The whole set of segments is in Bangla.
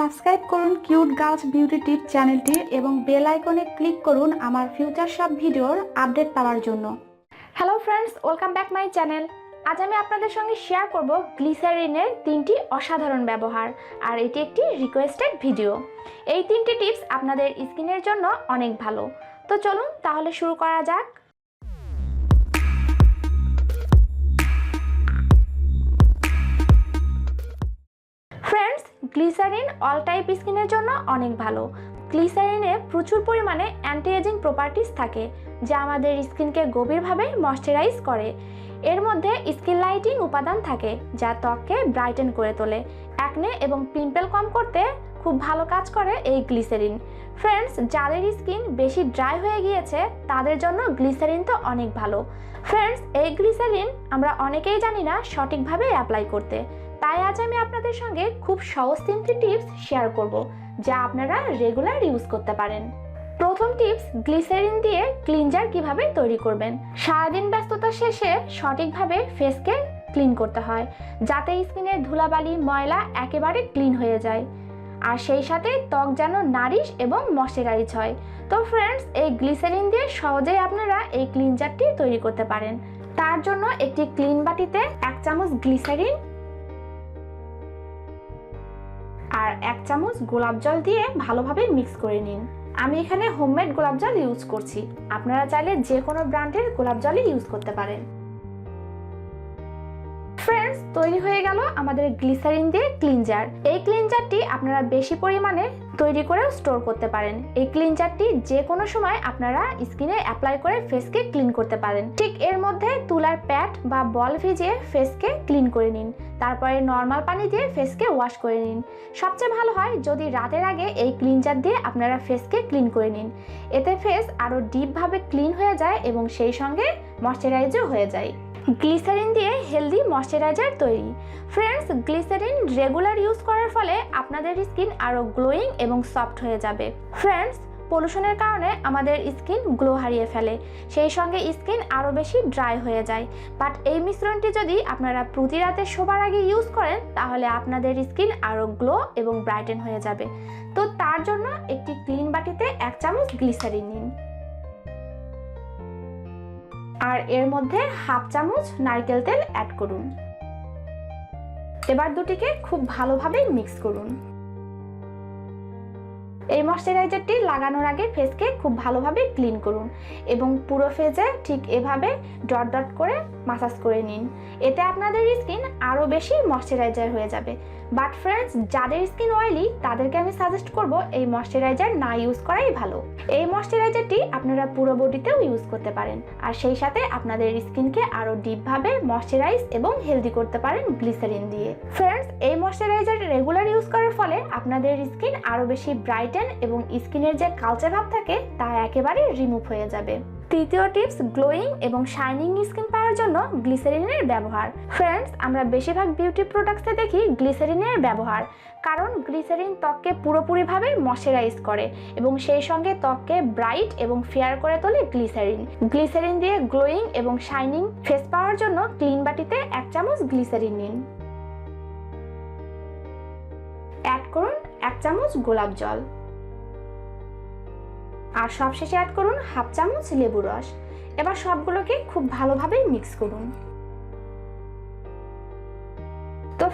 সাবস্ক্রাইব করুন কিউট গার্লস বিউটি টিপ চ্যানেলটি এবং বেল আইকনে ক্লিক করুন আমার ফিউচার সব ভিডিওর আপডেট পাওয়ার জন্য। Hello friends welcome back my channel আজ আমি আপনাদের সঙ্গে শেয়ার করব গ্লিসারিনের তিনটি অসাধারণ ব্যবহার, আর এটি একটি রিকোয়েস্টেড ভিডিও এই তিনটি টিপস আপনাদের স্কিনের জন্য অনেক ভালো। তো চলুন তাহলে শুরু করা যাক। গ্লিসারিন অল টাইপ স্কিনের জন্য অনেক ভালো। গ্লিসারিনে প্রচুর পরিমাণে অ্যান্টি এজিং প্রপার্টিস থাকে, যা আমাদের স্কিনকে গভীরভাবে ময়শ্চারাইজ করে। এর মধ্যে স্কিন লাইটিং উপাদান থাকে, যা ত্বককে ব্রাইটেন করে তোলে অ্যাকনে এবং পিম্পল কম করতে খুব ভালো কাজ করে এই গ্লিসারিন। ফ্রেন্ডস, যাদের স্কিন বেশি ড্রাই হয়ে গিয়েছে, তাদের জন্য গ্লিসারিন তো অনেক ভালো। ফ্রেন্ডস, এই গ্লিসারিন আমরা অনেকেই জানি না সঠিকভাবে অ্যাপ্লাই করতে। তাই আজ আমি আপনাদের সঙ্গে খুব সহজ তিনটি টিপস শেয়ার করব, যা আপনারা রেগুলার ইউজ করতে পারেন। প্রথম টিপস, গ্লিসারিন দিয়ে ক্লিনজার কীভাবে তৈরি করবেন। সারাদিন ব্যস্ততা শেষে সঠিকভাবে ফেসকে ক্লিন করতে হয়, যাতে স্কিনের ধুলাবালি, ময়লা একেবারে ক্লিন হয়ে যায়। আর সেই সাথে ত্বক যেন নারিশ এবং ময়শ্চারাইজ হয়। তো ফ্রেন্ডস, এই গ্লিসারিন দিয়ে সহজেই আপনারা এই ক্লিনজারটি তৈরি করতে পারেন। তার জন্য একটি ক্লিন বাটিতে এক চামচ গ্লিসারিন এক চামচ গোলাপ জল দিয়ে ভালোভাবে মিক্স করে নিন। আমি এখানে হোমমেড গোলাপ জল ইউজ করছি। আপনারা চাইলে যে কোনো ব্র্যান্ডের গোলাপ জলই ইউজ করতে পারেন। ফ্রেন্ডস তৈরি হয়ে গেল আমাদের গ্লিসারিন দিয়ে ক্লিনজার এই ক্লিনজারটি আপনারা বেশি পরিমাণে তৈরি করেও স্টোর করতে পারেন। এই ক্লিনজারটি যে কোনো সময় আপনারা স্কিনে অ্যাপ্লাই করে ফেসকে ক্লিন করতে পারেন। ঠিক এর মধ্যে তুলার প্যাড বা বল ভিজিয়ে ফেসকে ক্লিন করে নিন। তারপরে নর্মাল পানি দিয়ে ফেসকে ওয়াশ করে নিন। সবচেয়ে ভালো হয় যদি রাতের আগে এই ক্লিনজার দিয়ে আপনারা ফেসকে ক্লিন করে নিন। এতে ফেস আরও ডিপভাবে ক্লিন হয়ে যায় এবং সেই সঙ্গে ময়শ্চারাইজও হয়ে যায়। গ্লিসারিন দিয়ে হেলদি ময়শ্চারাইজার তৈরি। ফ্রেন্ডস গ্লিসারিন রেগুলার ইউজ করার ফলে আপনাদের স্কিন আরও গ্লোয়িং এবং সফট হয়ে যাবে। ফ্রেন্ডস পলিউশনের কারণে আমাদের স্কিন গ্লো হারিয়ে ফেলে। সেই সঙ্গে স্কিন আরও বেশি ড্রাই হয়ে যায়। বাট এই মিশ্রণটি যদি আপনারা প্রতি রাতে শোবার আগে ইউজ করেন, তাহলে আপনাদের স্কিন আরও গ্লো এবং ব্রাইটেন হয়ে যাবে। তো তার জন্য একটি ক্লিন বাটিতে এক চামচ গ্লিসারিন নিন। আর এর মধ্যে হাফ চামচ নারকেল তেল অ্যাড করুন। এবার দুটিকে খুব ভালোভাবে মিক্স করুন। এই ময়শ্চারাইজারটি লাগানোর আগে ফেসকে খুব ভালোভাবে ক্লিন করুন এবং পুরো ফেসে ঠিক এভাবে ডট ডট করে মাসাজ করে নিন। এতে আপনাদের স্কিন আরও বেশি ময়শ্চারাইজার হয়ে যাবে। বাট ফ্রেন্ডস, যাদের স্কিন অয়েলি, তাদেরকে আমি সাজেস্ট করব এই ময়শ্চারাইজার না ইউজ করাই ভালো। এই ময়শ্চারাইজারটি আপনারা পুরো বডিতেও ইউজ করতে পারেন আর সেই সাথে আপনাদের স্কিনকে আরও ডিপভাবে ময়শ্চারাইজ এবং হেলদি করতে পারেন গ্লিসারিন দিয়ে। ফ্রেন্ডস, এই ময়শ্চারাইজার রেগুলার ইউজ করার ফলে আপনাদের স্কিন আরও বেশি ব্রাইটেন এবং স্কিনের যে কালচে ভাব থাকে, তা একেবারে রিমুভ হয়ে যাবে। তৃতীয় টিপস গ্লোয়িং এবং শাইনিং স্কিন পাওয়ার জন্য গ্লিসারিনের ব্যবহার। ফ্রেন্ডস আমরা বেশিরভাগ বিউটি প্রোডাক্টসে দেখি গ্লিসারিনের ব্যবহার, কারণ গ্লিসারিন ত্বককে পুরোপুরিভাবে ময়শ্চারাইজ করে এবং সেই সঙ্গে ত্বককে ব্রাইট এবং ফেয়ার করে তোলে গ্লিসারিন গ্লিসারিন দিয়ে গ্লোয়িং এবং শাইনিং ফেস পাওয়ার জন্য ক্লিন বাটিতে এক চামচ গ্লিসারিন নিন। করুন এক চামচ গোলাপ জল। আর সবশেষে অ্যাড করুন হাফ চামচ লেবু রস। এবার সবগুলোকে খুব ভালোভাবে মিক্স করুন।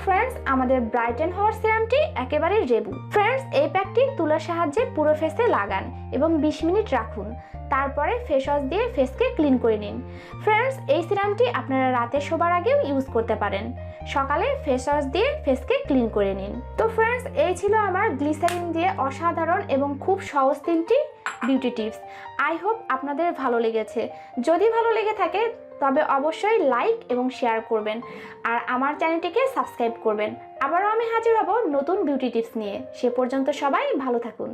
ফ্রেন্ডস আমাদের ব্রাইটেন হওয়ার সিরামটি একেবারে রেবু। ফ্রেন্ডস এই প্যাকটি তুলার সাহায্যে পুরো ফেসে লাগান এবং বিশ মিনিট রাখুন। তারপরে ফেস ওয়াশ দিয়ে ফেসকে ক্লিন করে নিন। ফ্রেন্ডস এই সিরামটি আপনারা রাতে শোবার আগেও ইউজ করতে পারেন। সকালে ফেস ওয়াশ দিয়ে ফেসকে ক্লিন করে নিন। তো ফ্রেন্ডস এই ছিল আমার গ্লিসারিন দিয়ে অসাধারণ এবং খুব সহজ তিনটি বিউটি টিপস আই হোপ আপনাদের ভালো লেগেছে। যদি ভালো লেগে থাকে তবে অবশ্যই লাইক এবং শেয়ার করবেন আর আমার চ্যানেলটিকে সাবস্ক্রাইব করবেন। আবারও আমি হাজির হব নতুন বিউটি টিপস নিয়ে। সে পর্যন্ত সবাই ভালো থাকুন।